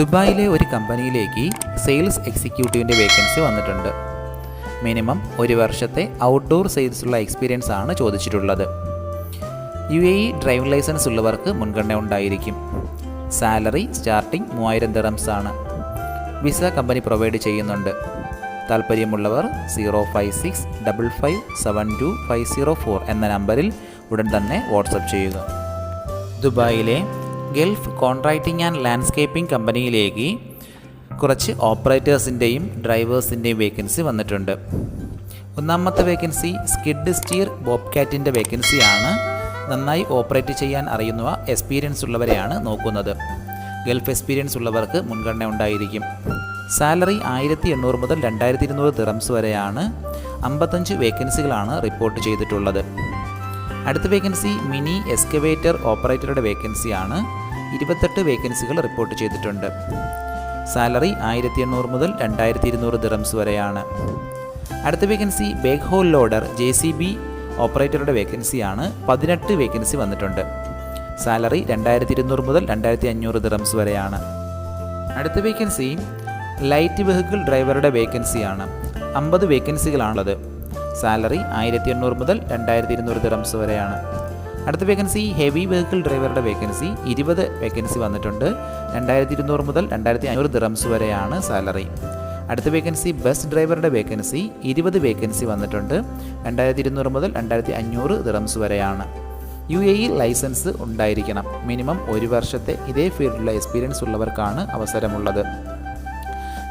ദുബായിലെ ഒരു കമ്പനിയിലേക്ക് സെയിൽസ് എക്സിക്യൂട്ടീവിന്റെ വേക്കൻസി വന്നിട്ടുണ്ട്. മിനിമം ഒരു വർഷത്തെ ഔട്ട്ഡോർ സെയിൽസുള്ള എക്സ്പീരിയൻസ് ആണ് ചോദിച്ചിട്ടുള്ളത്. U A E driving licence ഉള്ളവർക്ക് മുൻഗണന ഉണ്ടായിരിക്കും. സാലറി സ്റ്റാർട്ടിംഗ് മൂവായിരം ദിറംസ് ആണ്. വിസ കമ്പനി പ്രൊവൈഡ് ചെയ്യുന്നുണ്ട്. താല്പര്യമുള്ളവർ zero five six double five seven two five zero four എന്ന നമ്പറിൽ ഉടൻ തന്നെ വാട്സപ്പ് ചെയ്യുക. ദുബായിലെ ഗൾഫ് കോൺട്രാക്റ്റിംഗ് ആൻഡ് ലാൻഡ്സ്കേപ്പിംഗ് കമ്പനിയിലേക്ക് കുറച്ച് ഓപ്പറേറ്റേഴ്സിന്റെയും ഡ്രൈവേഴ്സിന്റെയും വേക്കൻസി വന്നിട്ടുണ്ട്. ഒന്നാമത്തെ വേക്കൻസി സ്കിഡ് സ്റ്റീർ ബോബ് കാറ്റിന്റെ വേക്കൻസിയാണ്. നന്നായി ഓപ്പറേറ്റ് ചെയ്യാൻ അറിയുന്ന എക്സ്പീരിയൻസ് ഉള്ളവരെയാണ് നോക്കുന്നത്. ഗൾഫ് എക്സ്പീരിയൻസ് ഉള്ളവർക്ക് മുൻഗണന ഉണ്ടായിരിക്കും. സാലറി ആയിരത്തി എണ്ണൂറ് മുതൽ രണ്ടായിരത്തി ഇരുന്നൂറ് ദിറംസ് വരെയാണ് അമ്പത്തഞ്ച് വേക്കൻസികളാണ് റിപ്പോർട്ട് ചെയ്തിട്ടുള്ളത്. അടുത്ത വേക്കൻസി മിനി എസ്കവേറ്റർ ഓപ്പറേറ്ററുടെ വേക്കൻസിയാണ്. ഇരുപത്തെട്ട് വേക്കൻസികൾ റിപ്പോർട്ട് ചെയ്തിട്ടുണ്ട്. സാലറി ആയിരത്തി എണ്ണൂറ് മുതൽ രണ്ടായിരത്തി ഇരുന്നൂറ് ദിറംസ് വരെയാണ്. അടുത്ത vacancy backhoe loader J C B ഓപ്പറേറ്ററുടെ വേക്കൻസിയാണ്. പതിനെട്ട് വേക്കൻസി വന്നിട്ടുണ്ട്. സാലറി രണ്ടായിരത്തി ഇരുന്നൂറ് മുതൽ രണ്ടായിരത്തി അഞ്ഞൂറ് ദിറംസ് വരെയാണ്. അടുത്ത വേക്കൻസി ലൈറ്റ് വെഹിക്കിൾ ഡ്രൈവറുടെ വേക്കൻസിയാണ്. അമ്പത് വേക്കൻസികളാണുള്ളത്. സാലറി ആയിരത്തി എണ്ണൂറ് മുതൽ രണ്ടായിരത്തി ഇരുന്നൂറ് ദിറംസ് വരെയാണ്. അടുത്ത വേക്കൻസി ഹെവി വെഹിക്കിൾ ഡ്രൈവറുടെ വേക്കൻസി ഇരുപത് വേക്കൻസി വന്നിട്ടുണ്ട്. രണ്ടായിരത്തി ഇരുന്നൂറ് മുതൽ രണ്ടായിരത്തി അഞ്ഞൂറ് ദിറംസ് വരെയാണ് സാലറി. അടുത്ത വേക്കൻസി ബസ് ഡ്രൈവറുടെ വേക്കൻസി ഇരുപത് വേക്കൻസി വന്നിട്ടുണ്ട്. രണ്ടായിരത്തി ഇരുന്നൂറ് മുതൽ രണ്ടായിരത്തി അഞ്ഞൂറ് ദിറംസ് വരെയാണ്. യു എ ഇ ലൈസൻസ് ഉണ്ടായിരിക്കണം. മിനിമം ഒരു വർഷത്തെ ഇതേ ഫീൽഡിലുള്ള എക്സ്പീരിയൻസ് ഉള്ളവർക്കാണ് അവസരമുള്ളത്.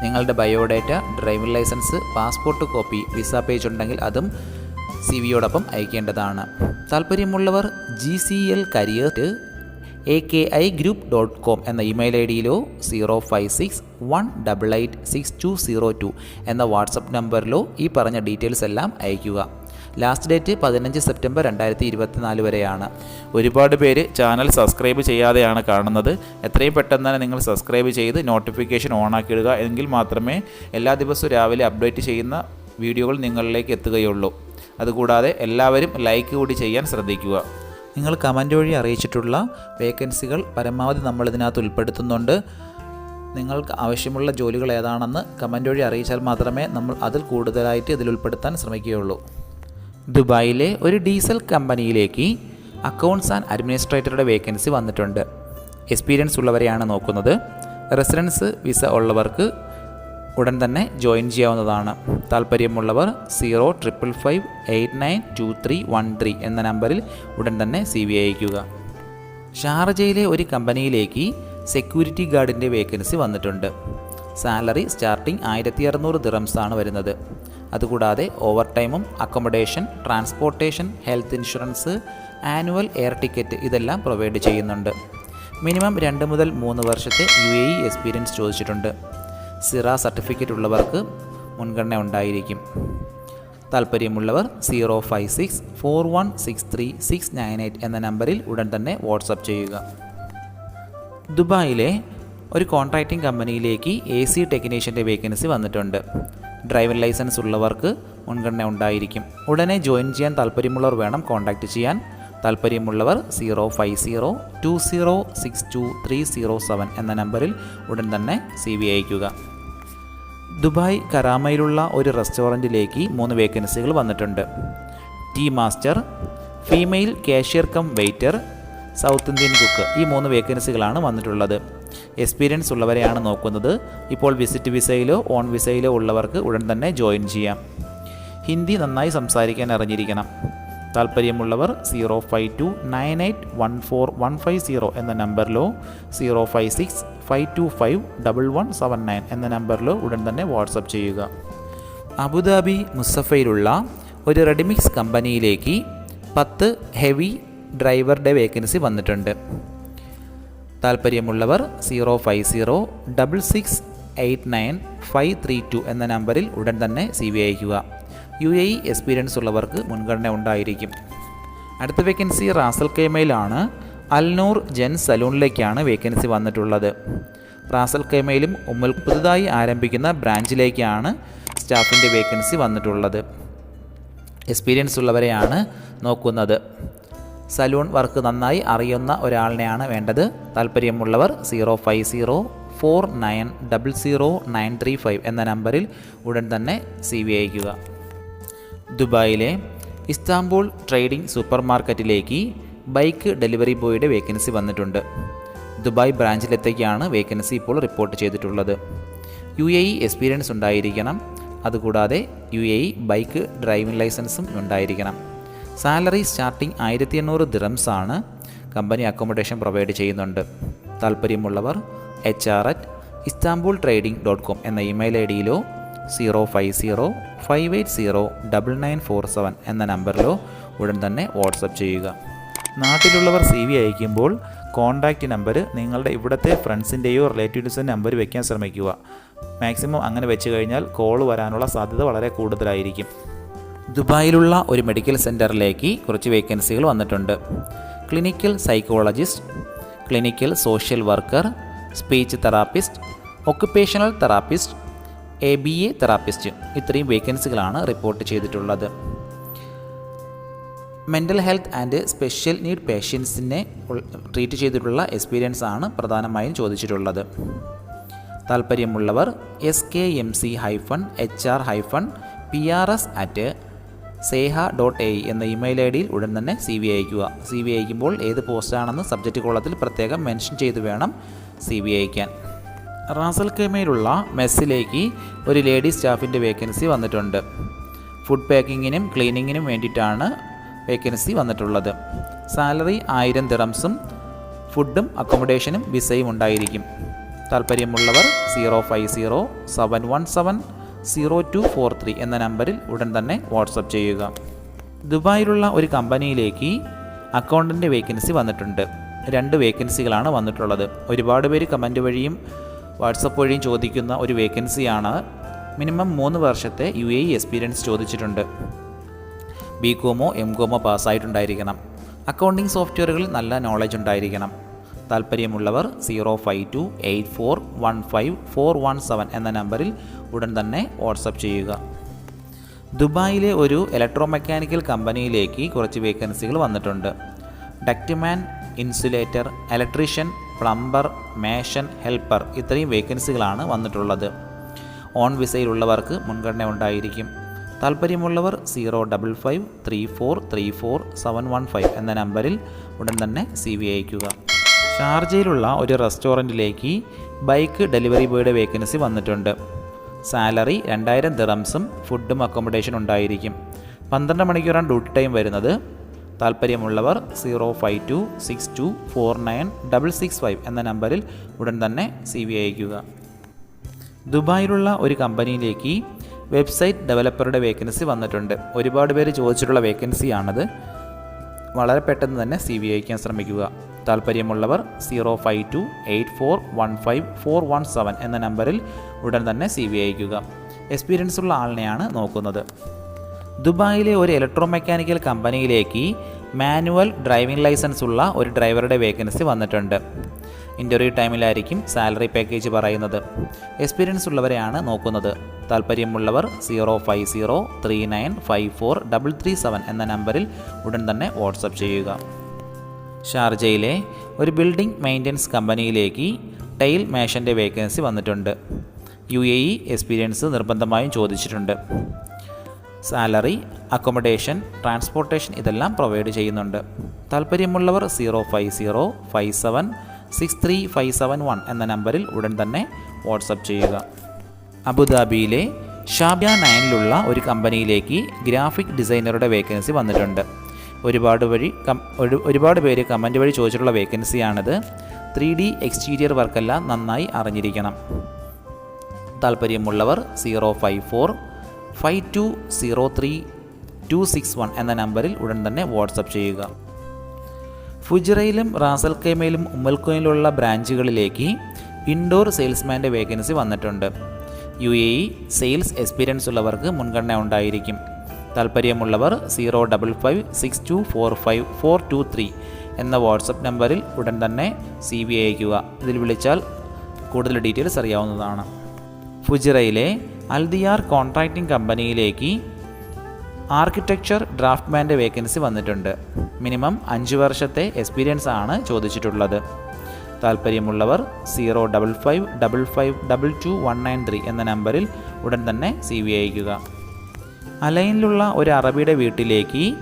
നിങ്ങളുടെ biodata driving licence passport copy visa page ഉണ്ടെങ്കിൽ അതും സി വിയോടൊപ്പം അയക്കേണ്ടതാണ് താല്പര്യമുള്ളവർ G C L career A K I group dot com എന്ന email I ഡിയിലോ zero five six one double eight six two zero two എന്ന വാട്സപ്പ് നമ്പറിലോ ഈ പറഞ്ഞ ഡീറ്റെയിൽസ് എല്ലാം അയയ്ക്കുക. ലാസ്റ്റ് ഡേറ്റ് പതിനഞ്ച് സെപ്റ്റംബർ രണ്ടായിരത്തി ഇരുപത്തിനാല് വരെയാണ്. ഒരുപാട് പേര് ചാനൽ സബ്സ്ക്രൈബ് ചെയ്യാതെയാണ് കാണുന്നത്. എത്രയും പെട്ടെന്ന് തന്നെ നിങ്ങൾ സബ്സ്ക്രൈബ് ചെയ്ത് നോട്ടിഫിക്കേഷൻ ഓൺ ഓണാക്കിയിടുക എങ്കിൽ മാത്രമേ എല്ലാ ദിവസവും രാവിലെ അപ്ഡേറ്റ് ചെയ്യുന്ന വീഡിയോകൾ നിങ്ങളിലേക്ക് എത്തുകയുള്ളൂ. അതുകൂടാതെ എല്ലാവരും ലൈക്ക് കൂടി ചെയ്യാൻ ശ്രദ്ധിക്കുക. നിങ്ങൾ കമന്റ് വഴി അറിയിച്ചിട്ടുള്ള വേക്കൻസികൾ പരമാവധി നമ്മൾ ഇതിനകത്ത് ഉൾപ്പെടുത്തുന്നുണ്ട്. നിങ്ങൾക്ക് ആവശ്യമുള്ള ജോലികൾ ഏതാണെന്ന് കമന്റ് വഴി അറിയിച്ചാൽ മാത്രമേ നമ്മൾ അതിൽ കൂടുതലായിട്ട് ഇതിൽ ഉൾപ്പെടുത്താൻ ശ്രമിക്കുകയുള്ളൂ. ദുബായിലെ ഒരു ഡീസൽ കമ്പനിയിലേക്ക് അക്കൗണ്ട്സ് ആൻഡ് അഡ്മിനിസ്ട്രേറ്ററുടെ വേക്കൻസി വന്നിട്ടുണ്ട്. എക്സ്പീരിയൻസ് ഉള്ളവരെയാണ് നോക്കുന്നത്. റെസിഡൻസ് വിസ ഉള്ളവർക്ക് ഉടൻ തന്നെ ജോയിൻ ചെയ്യാവുന്നതാണ്. താല്പര്യമുള്ളവർ zero triple five eight nine two three one three എന്ന നമ്പറിൽ ഉടൻ തന്നെ സി വി അയക്കുക ഷാർജയിലെ ഒരു കമ്പനിയിലേക്ക് സെക്യൂരിറ്റി ഗാർഡിന്റെ വേക്കൻസി വന്നിട്ടുണ്ട്. സാലറി സ്റ്റാർട്ടിംഗ് ആയിരത്തി അറുന്നൂറ് ദിറംസാണ് വരുന്നത്. അതുകൂടാതെ ഓവർ ടൈമും accommodation transportation health insurance annual air ticket ഇതെല്ലാം പ്രൊവൈഡ് ചെയ്യുന്നുണ്ട്. മിനിമം രണ്ട് മുതൽ മൂന്ന് വർഷത്തെ യു എ ഇ എക്സ്പീരിയൻസ് ചോദിച്ചിട്ടുണ്ട്. സിറ സർട്ടിഫിക്കറ്റ് ഉള്ളവർക്ക് മുൻഗണന ഉണ്ടായിരിക്കും. താല്പര്യമുള്ളവർ zero five six four one six three six nine eight എന്ന നമ്പറിൽ ഉടൻ തന്നെ വാട്സപ്പ് ചെയ്യുക. ദുബായിലെ ഒരു കോൺട്രാക്റ്റിംഗ് കമ്പനിയിലേക്ക് എ സി ടെക്നീഷ്യന്റെ വേക്കൻസി വന്നിട്ടുണ്ട്. ഡ്രൈവിംഗ് ലൈസൻസ് ഉള്ളവർക്ക് മുൻഗണന ഉണ്ടായിരിക്കും. ഉടനെ ജോയിൻ ചെയ്യാൻ താല്പര്യമുള്ളവർ വേണം കോൺടാക്റ്റ് ചെയ്യാൻ. താല്പര്യമുള്ളവർ zero five zero two zero six two three zero seven എന്ന നമ്പറിൽ ഉടൻ തന്നെ സി വി അയക്കുക ദുബായ് കരാമയിലുള്ള ഒരു റെസ്റ്റോറന്റിലേക്ക് മൂന്ന് വേക്കൻസികൾ വന്നിട്ടുണ്ട്. Tea master female cashier cum waiter South Indian cook ഈ മൂന്ന് വേക്കൻസികളാണ് വന്നിട്ടുള്ളത്. എക്സ്പീരിയൻസ് ഉള്ളവരെയാണ് നോക്കുന്നത്. ഇപ്പോൾ വിസിറ്റ് വിസയിലോ ഓൺ വിസയിലോ ഉള്ളവർക്ക് ഉടൻ തന്നെ ജോയിൻ ചെയ്യാം. ഹിന്ദി നന്നായി സംസാരിക്കാൻ അറിഞ്ഞിരിക്കണം. താല്പര്യമുള്ളവർ zero five two nine eight one four one five zero എന്ന നമ്പറിലോ zero five six five two five double one seven nine എന്ന നമ്പറിലോ ഉടൻ തന്നെ വാട്സപ്പ് ചെയ്യുക. അബുദാബി മുസഫയിലുള്ള ഒരു റെഡിമിക്സ് കമ്പനിയിലേക്ക് പത്ത് ഹെവി ഡ്രൈവറുടെ വേക്കൻസി വന്നിട്ടുണ്ട്. താല്പര്യമുള്ളവർ zero five zero double six eight nine five three two എന്ന നമ്പറിൽ ഉടൻ തന്നെ സി വി അയക്കുക യു എ എക്സ്പീരിയൻസ് ഉള്ളവർക്ക് മുൻഗണന ഉണ്ടായിരിക്കും. അടുത്ത വേക്കൻസി റാസൽ കേമയിലാണ്. അൽനൂർ ജെൻ സലൂണിലേക്കാണ് വേക്കൻസി വന്നിട്ടുള്ളത്. റാസൽ കേമയിലും ഉമ്മൽ പുതുതായി ആരംഭിക്കുന്ന ബ്രാഞ്ചിലേക്കാണ് സ്റ്റാഫിന്റെ വേക്കൻസി വന്നിട്ടുള്ളത്. എക്സ്പീരിയൻസ് ഉള്ളവരെയാണ് നോക്കുന്നത്. സലൂൺ വർക്ക് നന്നായി അറിയുന്ന ഒരാളിനെയാണ് വേണ്ടത്. താല്പര്യമുള്ളവർ zero five zero four nine double zero nine three five എന്ന നമ്പറിൽ ഉടൻ തന്നെ സി വി അയക്കുക ദുബായിലെ ഇസ്താംബുൾ ട്രേഡിംഗ് സൂപ്പർ മാർക്കറ്റിലേക്ക് ബൈക്ക് ഡെലിവറി ബോയുടെ വേക്കൻസി വന്നിട്ടുണ്ട്. ദുബായ് ബ്രാഞ്ചിലെത്തേക്കാണ് വേക്കൻസി ഇപ്പോൾ റിപ്പോർട്ട് ചെയ്തിട്ടുള്ളത്. യു എ ഇ എക്സ്പീരിയൻസ് ഉണ്ടായിരിക്കണം. അതുകൂടാതെ U A E bike driving ലൈസൻസും ഉണ്ടായിരിക്കണം. സാലറി സ്റ്റാർട്ടിംഗ് ആയിരത്തി എണ്ണൂറ് ദിറംസ് ആണ് കമ്പനി അക്കോമഡേഷൻ പ്രൊവൈഡ് ചെയ്യുന്നുണ്ട്. താല്പര്യമുള്ളവർ H R at Istanbul trading dot com എന്ന email I ഡിയിലോ zero five zero five eight zero double nine four seven എന്ന നമ്പറിലോ ഉടൻ തന്നെ വാട്സപ്പ് ചെയ്യുക. നാട്ടിലുള്ളവർ സി വി അയക്കുമ്പോൾ കോൺടാക്റ്റ് നമ്പർ നിങ്ങളുടെ ഇവിടുത്തെ ഫ്രണ്ട്സിന്റെയോ റിലേറ്റീവ്സിന്റെ നമ്പർ വയ്ക്കാൻ ശ്രമിക്കുക. മാക്സിമം അങ്ങനെ വെച്ച് കഴിഞ്ഞാൽ കോൾ വരാനുള്ള സാധ്യത വളരെ കൂടുതലായിരിക്കും. ദുബായിലുള്ള ഒരു മെഡിക്കൽ സെന്ററിലേക്ക് കുറച്ച് വേക്കൻസികൾ വന്നിട്ടുണ്ട്. Clinical psychologist clinical social worker speech therapist occupational therapist A B A therapist ഇത്രയും വേക്കൻസികളാണ് റിപ്പോർട്ട് ചെയ്തിട്ടുള്ളത്. Mental health and special need പേഷ്യൻസിനെ treat ചെയ്തിട്ടുള്ള എക്സ്പീരിയൻസ് ആണ് പ്രധാനമായും ചോദിച്ചിട്ടുള്ളത്. താല്പര്യമുള്ളവർ S K M C hyphen H R hyphen P R S at Seha dot A എന്ന email I ഡിയിൽ ഉടൻ തന്നെ സി വി അയക്കുക സി വി അയക്കുമ്പോൾ ഏത് പോസ്റ്റാണെന്ന് സബ്ജക്റ്റ് കോളത്തിൽ പ്രത്യേകം മെൻഷൻ ചെയ്ത് വേണം സി വി അയക്കാൻ റാസൽ കെമയിലുള്ള മെസ്സിലേക്ക് ഒരു ലേഡി സ്റ്റാഫിന്റെ വേക്കൻസി വന്നിട്ടുണ്ട്. ഫുഡ് പാക്കിങ്ങിനും ക്ലീനിങ്ങിനും വേണ്ടിയിട്ടാണ് വേക്കൻസി വന്നിട്ടുള്ളത്. സാലറി ആയിരം ദിറംസും ഫുഡും അക്കോമഡേഷനും വിസയും ഉണ്ടായിരിക്കും. താല്പര്യമുള്ളവർ zero five zero seven one seven zero two four three എന്ന നമ്പറിൽ ഉടൻ തന്നെ വാട്സപ്പ് ചെയ്യുക. ദുബായിലുള്ള ഒരു കമ്പനിയിലേക്ക് അക്കൗണ്ടന്റ് വേക്കൻസി വന്നിട്ടുണ്ട്. രണ്ട് വേക്കൻസികളാണ് വന്നിട്ടുള്ളത്. ഒരുപാട് പേര് കമന്റ് വഴിയും വാട്സപ്പ് വഴിയും ചോദിക്കുന്ന ഒരു വേക്കൻസിയാണ് മിനിമം മൂന്ന് വർഷത്തെ യു എ എക്സ്പീരിയൻസ് ചോദിച്ചിട്ടുണ്ട്. ബി കോമോ എം കോമോ പാസ്സായിട്ടുണ്ടായിരിക്കണം. അക്കൗണ്ടിംഗ് സോഫ്റ്റ്വെയറുകളിൽ നല്ല നോളജ് ഉണ്ടായിരിക്കണം. താല്പര്യമുള്ളവർ zero five two eight four one five four one seven എന്ന നമ്പറിൽ ഉടൻ തന്നെ വാട്സപ്പ് ചെയ്യുക. ദുബായിലെ ഒരു ഇലക്ട്രോ മെക്കാനിക്കൽ കമ്പനിയിലേക്ക് കുറച്ച് വേക്കൻസികൾ വന്നിട്ടുണ്ട്. Ductman insulator electrician plumber mason helper ഇത്രയും വേക്കൻസികളാണ് വന്നിട്ടുള്ളത്. ഓൺ വിസയിലുള്ളവർക്ക് മുൻഗണന ഉണ്ടായിരിക്കും. താല്പര്യമുള്ളവർ zero double five three four three four seven one five എന്ന നമ്പറിൽ ഉടൻ തന്നെ സി വി അയക്കുക ഷാർജയിലുള്ള ഒരു റെസ്റ്റോറന്റിലേക്ക് ബൈക്ക് ഡെലിവറി ബോയുടെ വേക്കൻസി വന്നിട്ടുണ്ട്. സാലറി രണ്ടായിരം ദിറംസും ഫുഡും അക്കോമഡേഷനും ഉണ്ടായിരിക്കും. പന്ത്രണ്ട് മണിക്കൂറാണ് ഡ്യൂട്ടി ടൈം വരുന്നത്. താല്പര്യമുള്ളവർ zero five two six two four nine double six five എന്ന നമ്പറിൽ ഉടൻ തന്നെ സി വി അയക്കുക ദുബായിലുള്ള ഒരു കമ്പനിയിലേക്ക് വെബ്സൈറ്റ് ഡെവലപ്പറുടെ വേക്കൻസി വന്നിട്ടുണ്ട്. ഒരുപാട് പേര് ചോദിച്ചിട്ടുള്ള വേക്കൻസിയാണത്. വളരെ പെട്ടെന്ന് തന്നെ സി വി അയക്കാൻ ശ്രമിക്കുക. താല്പര്യമുള്ളവർ zero five two eight four one five four one seven എന്ന നമ്പറിൽ ഉടൻ തന്നെ സി വി അയക്കുക എക്സ്പീരിയൻസ് ഉള്ള ആളിനെയാണ് നോക്കുന്നത്. ദുബായിലെ ഒരു ഇലക്ട്രോ മെക്കാനിക്കൽ കമ്പനിയിലേക്ക് മാനുവൽ ഡ്രൈവിംഗ് ലൈസൻസ് ഉള്ള ഒരു ഡ്രൈവറുടെ വേക്കൻസി വന്നിട്ടുണ്ട്. ഇന്റർവ്യൂ ടൈമിലായിരിക്കും സാലറി പാക്കേജ് പറയുന്നത്. എക്സ്പീരിയൻസ് ഉള്ളവരെയാണ് നോക്കുന്നത്. താല്പര്യമുള്ളവർ zero five zero three nine five four double three seven എന്ന നമ്പറിൽ ഉടൻ തന്നെ വാട്സപ്പ് ചെയ്യുക. ഷാർജയിലെ ഒരു ബിൽഡിംഗ് മെയിന്റനൻസ് കമ്പനിയിലേക്ക് ടൈൽ മേഷന്റെ വേക്കൻസി വന്നിട്ടുണ്ട്. യു എ ഇ എക്സ്പീരിയൻസ് നിർബന്ധമായും ചോദിച്ചിട്ടുണ്ട്. സാലറി അക്കോമഡേഷൻ ട്രാൻസ്പോർട്ടേഷൻ ഇതെല്ലാം പ്രൊവൈഡ് ചെയ്യുന്നുണ്ട്. താല്പര്യമുള്ളവർ zero five zero five seven six three five seven one എന്ന നമ്പറിൽ ഉടൻ തന്നെ വാട്സപ്പ് ചെയ്യുക. അബുദാബിയിലെ ഷാബ്യ നയനിലുള്ള ഒരു കമ്പനിയിലേക്ക് ഗ്രാഫിക് ഡിസൈനറുടെ വേക്കൻസി വന്നിട്ടുണ്ട്. ഒരുപാട് വഴി ഒരുപാട് പേര് കമന്റ് വഴി ചോദിച്ചിട്ടുള്ള വേക്കൻസിയാണിത്. ത്രീ ഡി എക്സ്റ്റീരിയർ വർക്കെല്ലാം നന്നായി അറിഞ്ഞിരിക്കണം. താല്പര്യമുള്ളവർ zero five four five two zero three two six one എന്ന നമ്പറിൽ ഉടൻ തന്നെ വാട്സപ്പ് ചെയ്യുക. ഫുജിറയിലും റാസൽ കേമയിലും ഉമ്മൽക്കോയിലുള്ള ബ്രാഞ്ചുകളിലേക്ക് ഇൻഡോർ സെയിൽസ്മാന്റെ വേക്കൻസി വന്നിട്ടുണ്ട്. U A E sales experience ഉള്ളവർക്ക് മുൻഗണന ഉണ്ടായിരിക്കും. താല്പര്യമുള്ളവർ zero double five six two four five four two three എന്ന വാട്സപ്പ് നമ്പറിൽ ഉടൻ തന്നെ സി ബി അയക്കുക ഇതിൽ വിളിച്ചാൽ കൂടുതൽ ഡീറ്റെയിൽസ് അറിയാവുന്നതാണ്. ഫുജിറയിലെ അൽദിയാർ കോൺട്രാക്റ്റിംഗ് കമ്പനിയിലേക്ക് ആർക്കിടെക്ചർ ഡ്രാഫ്റ്റ്മാന്റെ വേക്കൻസി വന്നിട്ടുണ്ട്. മിനിമം അഞ്ച് വർഷത്തെ എക്സ്പീരിയൻസ് ആണ് ചോദിച്ചിട്ടുള്ളത്. താല്പര്യമുള്ളവർ zero double five double five double two one nine three എന്ന നമ്പറിൽ ഉടൻ തന്നെ സി വി അയക്കുക അലൈനിലുള്ള ഒരു അറബിയുടെ വീട്ടിലേക്ക്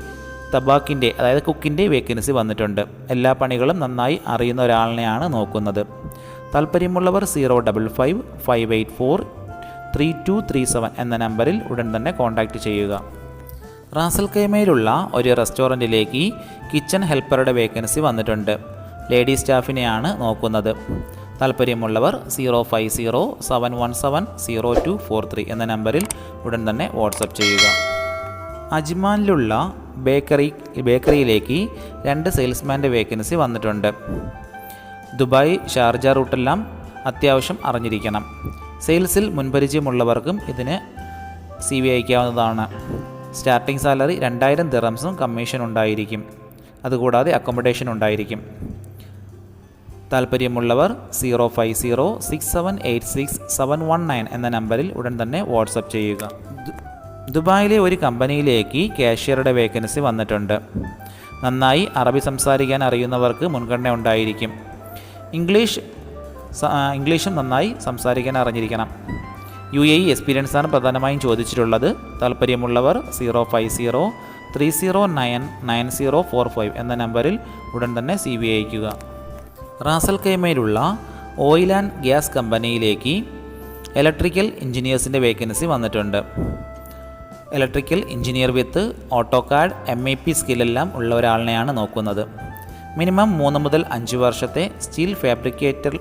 തബാക്കിന്റെ അതായത് കുക്കിന്റെ വേക്കൻസി വന്നിട്ടുണ്ട്. എല്ലാ പണികളും നന്നായി അറിയുന്ന ഒരാളിനെയാണ് നോക്കുന്നത്. താല്പര്യമുള്ളവർ zero double five five eight four three two three seven എന്ന നമ്പറിൽ ഉടൻ തന്നെ കോൺടാക്റ്റ് ചെയ്യുക. റാസൽ കൈമയിലുള്ള ഒരു റെസ്റ്റോറന്റിലേക്ക് കിച്ചൺ ഹെൽപ്പറുടെ വേക്കൻസി വന്നിട്ടുണ്ട്. ലേഡി സ്റ്റാഫിനെയാണ് നോക്കുന്നത്. താല്പര്യമുള്ളവർ zero five zero seven one seven zero two four three എന്ന നമ്പറിൽ ഉടൻ തന്നെ വാട്സപ്പ് ചെയ്യുക. അജ്മാനിലുള്ള ബേക്കറി ബേക്കറിയിലേക്ക് രണ്ട് സെയിൽസ്മാന്റെ വേക്കൻസി വന്നിട്ടുണ്ട്. ദുബായ് ഷാർജ റൂട്ടെല്ലാം അത്യാവശ്യം അറിഞ്ഞിരിക്കണം. സെയിൽസിൽ മുൻപരിചയമുള്ളവർക്കും ഇതിന് സി വി അയക്കാവുന്നതാണ്. സ്റ്റാർട്ടിംഗ് സാലറി രണ്ടായിരം ദിറംസും കമ്മീഷൻ ഉണ്ടായിരിക്കും അതുകൂടാതെ അക്കോമഡേഷൻ ഉണ്ടായിരിക്കും താല്പര്യമുള്ളവർ zero five zero six seven eight six seven one nine എന്ന നമ്പറിൽ ഉടൻ തന്നെ വാട്സപ്പ് ചെയ്യുക. ദുബായിലെ ഒരു കമ്പനിയിലേക്ക് കാഷ്യറുടെ വേക്കൻസി വന്നിട്ടുണ്ട്. നന്നായി അറബി സംസാരിക്കാൻ അറിയുന്നവർക്ക് മുൻഗണന ഉണ്ടായിരിക്കും. ഇംഗ്ലീഷ് ഇംഗ്ലീഷും നന്നായി സംസാരിക്കാൻ അറിഞ്ഞിരിക്കണം. യു എ ഇ എക്സ്പീരിയൻസ് ആണ് പ്രധാനമായും ചോദിച്ചിട്ടുള്ളത്. താല്പര്യമുള്ളവർ zero five zero three zero nine nine zero four five എന്ന നമ്പറിൽ ഉടൻ തന്നെ സി വി അയക്കുക റാസൽ കൈമയിലുള്ള ഓയിൽ ആൻഡ് ഗ്യാസ് കമ്പനിയിലേക്ക് ഇലക്ട്രിക്കൽ എഞ്ചിനീയേഴ്സിന്റെ വേക്കൻസി വന്നിട്ടുണ്ട്. Electrical engineer with AutoCAD M I P സ്കില്ലെല്ലാം ഉള്ള ഒരാളിനെയാണ് നോക്കുന്നത്. മിനിമം മൂന്ന് മുതൽ അഞ്ച് വർഷത്തെ സ്റ്റീൽ ഫാബ്രിക്കേറ്റർ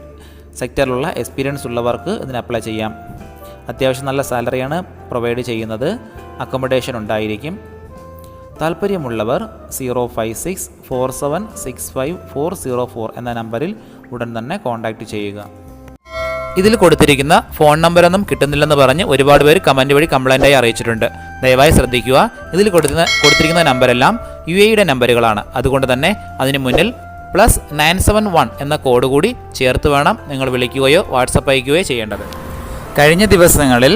സെക്ടറിലുള്ള എക്സ്പീരിയൻസ് ഉള്ളവർക്ക് ഇതിന് അപ്ലൈ ചെയ്യാം. അത്യാവശ്യം നല്ല സാലറിയാണ് പ്രൊവൈഡ് ചെയ്യുന്നത്. അക്കോമഡേഷൻ ഉണ്ടായിരിക്കും. താല്പര്യമുള്ളവർ zero five six four seven six five four zero four എന്ന നമ്പറിൽ ഉടൻ തന്നെ കോൺടാക്റ്റ് ചെയ്യുക. ഇതിൽ കൊടുത്തിരിക്കുന്ന ഫോൺ നമ്പറൊന്നും കിട്ടുന്നില്ലെന്ന് പറഞ്ഞ് ഒരുപാട് പേര് കമന്റ് വഴി കംപ്ലൈന്റായി അറിയിച്ചിട്ടുണ്ട്. ദയവായി ശ്രദ്ധിക്കുക. ഇതിൽ കൊടുക്കുന്ന കൊടുത്തിരിക്കുന്ന നമ്പരെല്ലാം യു എയുടെ നമ്പറുകളാണ്. അതുകൊണ്ട് തന്നെ അതിന് മുന്നിൽ പ്ലസ് നയൻ സെവൻ വൺ എന്ന കോഡ് കൂടി ചേർത്ത് വേണം നിങ്ങൾ വിളിക്കുകയോ വാട്സപ്പ് അയക്കുകയോ ചെയ്യേണ്ടത്. കഴിഞ്ഞ ദിവസങ്ങളിൽ